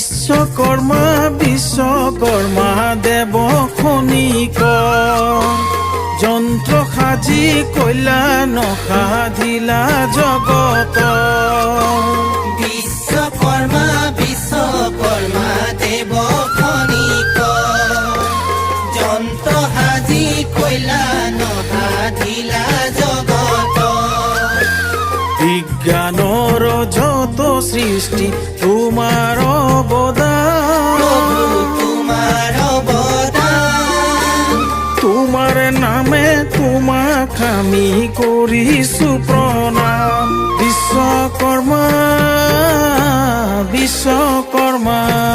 বিশ্বকর্মা বিশ্বকর্মা দেৱ খনিক যন্ত্ৰ সাজি কল্যাণ সাধিলা জগত বিশ্বকর্মা বিশ্বকর্মা দেব খনিক যন্ত্র হাজি কইলা নহাধিলা জগত বিজ্ঞানৰ যত সৃষ্টি তোমাৰ তোমার নামে তোমাক আমি করিছো প্রণাম। বিশ্বকর্মা বিশ্বকর্মা।